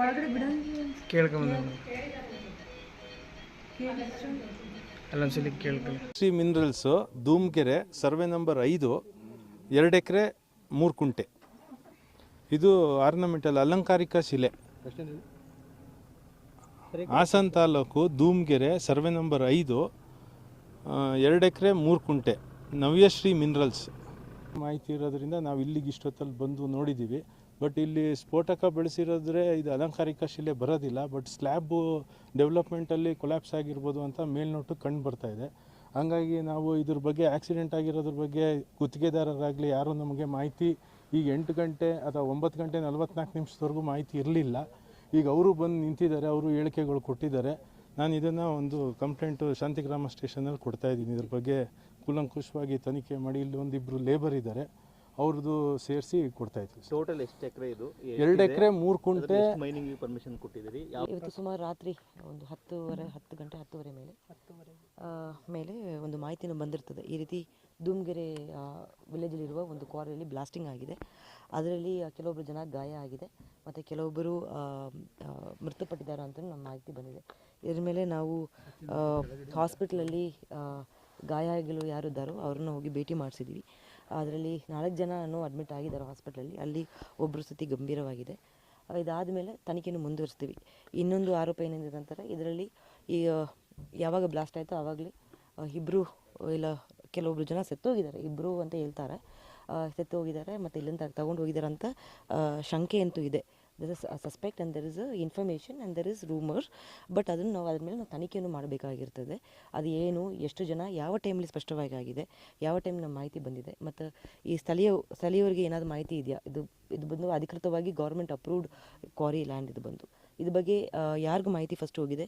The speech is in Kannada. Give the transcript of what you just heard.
ಒಳಗಡೆ ಬಿಡಂಗ ಕೇಳ್ಕೊಂಬಂದ. ಅಲ್ಲೊಂದ್ಸಲಿ ಕೇಳ್ಕೊಳ್ಳಿ. Shri minerals Dhoomkere survey number ಐದು ಎರಡು ಎಕರೆ ಮೂರು ಕುಂಟೆ. ಇದು ಆರ್ನಮೆಂಟಲ್ ಅಲಂಕಾರಿಕ ಶಿಲೆ. ಹಾಸನ್ ತಾಲೂಕು ಧೂಮ್ಗೆರೆ ಸರ್ವೆ ನಂಬರ್ ಐದು ಎರಡು ಎಕರೆ ಮೂರು ಕುಂಟೆ. ನವ್ಯಶ್ರೀ ಮಿನರಲ್ಸ್ ಮಾಹಿತಿ ಇರೋದ್ರಿಂದ ನಾವು ಇಲ್ಲಿಗೆ ಇಷ್ಟೊತ್ತಲ್ಲಿ ಬಂದು ನೋಡಿದ್ದೀವಿ. ಬಟ್ ಇಲ್ಲಿ ಸ್ಫೋಟಕ ಬೆಳೆಸಿರೋದ್ರೆ ಇದು ಅಲಂಕಾರಿಕ ಶಿಲೆ ಬರೋದಿಲ್ಲ. ಬಟ್ ಸ್ಲ್ಯಾಬು ಡೆವಲಪ್ಮೆಂಟಲ್ಲಿ ಕೊಲ್ಯಾಪ್ಸ್ ಆಗಿರ್ಬೋದು ಅಂತ ಮೇಲ್ನೋಟು ಕಂಡು ಬರ್ತಾ ಇದೆ. ಹಾಗಾಗಿ ನಾವು ಇದ್ರ ಬಗ್ಗೆ ಆಕ್ಸಿಡೆಂಟ್ ಆಗಿರೋದ್ರ ಬಗ್ಗೆ ಗುತ್ತಿಗೆದಾರರಾಗಲಿ ಯಾರೂ ನಮಗೆ ಮಾಹಿತಿ ಈಗ ಎಂಟು ಗಂಟೆ ಅಥವಾ ಒಂಬತ್ತು ಗಂಟೆ ನಲ್ವತ್ನಾಲ್ಕು ನಿಮಿಷದವರೆಗೂ ಮಾಹಿತಿ ಇರಲಿಲ್ಲ. ಈಗ ಅವರು ಬಂದು ನಿಂತಿದ್ದಾರೆ, ಅವರು ಹೇಳಿಕೆಗಳು ಕೊಟ್ಟಿದ್ದಾರೆ. ನಾನು ಇದನ್ನು ಒಂದು ಕಂಪ್ಲೇಂಟು ಶಾಂತಿಗ್ರಾಮ ಸ್ಟೇಷನಲ್ಲಿ ಕೊಡ್ತಾ ಇದ್ದೀನಿ. ಇದ್ರ ಬಗ್ಗೆ ಕೂಲಂಕುಷವಾಗಿ ತನಿಖೆ ಮಾಡಿ, ಇಲ್ಲಿ ಒಂದಿಬ್ಬರು ಲೇಬರ್ ಇದ್ದಾರೆ. ಅವ್ರದ್ದು ಸೇರಿಸಿ ಕೊಡ್ತಾ ಇದ್ದೀವಿ ಟೋಟಲ್ ಎಷ್ಟು ಎಕರೆ ಇದು? ಎರಡು ಎಕರೆ ಮೂರು ಕುಂಟೆ ಮೈನಿಂಗ್ ಪರ್ಮಿಷನ್ ಕೊಟ್ಟಿದ್ದೀರಿ? ಇವತ್ತು ಸುಮಾರು ರಾತ್ರಿ ಒಂದು ಹತ್ತುವರೆ ಹತ್ತು ಗಂಟೆ ಹತ್ತುವರೆ ಮೇಲೆ ಹತ್ತುವರೆ ಮೇಲೆ ಒಂದು ಮಾಹಿತಿನೂ ಬಂದಿರ್ತದೆ. ಈ ರೀತಿ ಧೂಮ್ಗೆರೆ ವಿಲೇಜಲ್ಲಿರುವ ಒಂದು ಕ್ವಾರಿಯಲ್ಲಿ ಬ್ಲಾಸ್ಟಿಂಗ್ ಆಗಿದೆ. ಅದರಲ್ಲಿ ಕೆಲವೊಬ್ಬರು ಜನ ಗಾಯ ಆಗಿದೆ. ಮತ್ತು ಕೆಲವೊಬ್ಬರು ಮೃತಪಟ್ಟಿದ್ದಾರೆ ಅಂತ ನಮ್ಮ ಮಾಹಿತಿ ಬಂದಿದೆ. ಇದ್ರ ಮೇಲೆ ನಾವು ಹಾಸ್ಪಿಟ್ಲಲ್ಲಿ ಗಾಯ ಆಗಿಲು ಯಾರು ಇದ್ದಾರೋ ಅವ್ರನ್ನ ಹೋಗಿ ಭೇಟಿ ಮಾಡಿಸಿದ್ವಿ. ಅದರಲ್ಲಿ ನಾಲ್ಕು ಜನನೂ ಅಡ್ಮಿಟ್ ಆಗಿದ್ದಾರೆ ಹಾಸ್ಪಿಟ್ಲಲ್ಲಿ ಅಲ್ಲಿ. ಒಬ್ಬರು ಸ್ಥಿತಿ ಗಂಭೀರವಾಗಿದೆ. ಇದಾದ ಮೇಲೆ ತನಿಖೆಯನ್ನು ಮುಂದುವರಿಸ್ತೀವಿ. ಇನ್ನೊಂದು ಆರೋಪ ಏನಿದೆ ಅಂತಾರೆ, ಇದರಲ್ಲಿ ಈ ಯಾವಾಗ ಬ್ಲಾಸ್ಟ್ ಆಯಿತೋ ಆವಾಗಲೇ ಇಬ್ಬರು ಇಲ್ಲ, ಕೆಲವೊಬ್ರು ಜನ ಸತ್ತೋಗಿದ್ದಾರೆ. ಇಬ್ಬರು ಅಂತ ಹೇಳ್ತಾರೆ. ಸತ್ತು ಹೋಗಿದ್ದಾರೆ ಮತ್ತು ಇಲ್ಲಿಂದ ತಗೊಂಡು ಹೋಗಿದ್ದಾರೆ ಅಂತ ಶಂಕೆ ಅಂತೂ ಇದೆ. There is suspect and there is information and there is rumour but ಅದನ್ನು ನಾವು ಅದ್ರ ಮೇಲೆ ನಾವು ತನಿಖೆಯನ್ನು ಮಾಡಬೇಕಾಗಿರ್ತದೆ. ಅದು ಏನು, ಎಷ್ಟು ಜನ, ಯಾವ ಟೈಮಲ್ಲಿ ಸ್ಪಷ್ಟವಾಗಿ ಆಗಿದೆ, ಯಾವ ಟೈಮ್ ನಮ್ಮ ಮಾಹಿತಿ ಬಂದಿದೆ, ಮತ್ತು ಈ ಸ್ಥಳೀಯ, ಸ್ಥಳೀಯವರಿಗೆ ಏನಾದರೂ ಮಾಹಿತಿ ಇದೆಯಾ? ಇದು ಇದು ಬಂದು ಅಧಿಕೃತವಾಗಿ ಗೌರ್ಮೆಂಟ್ ಅಪ್ರೂವ್ಡ್ ಕ್ವಾರಿ ಲ್ಯಾಂಡ್ ಇದು ಬಂದು. ಇದ್ರ ಬಗ್ಗೆ ಯಾರಿಗೂ ಮಾಹಿತಿ ಫಸ್ಟ್ ಹೋಗಿದೆ.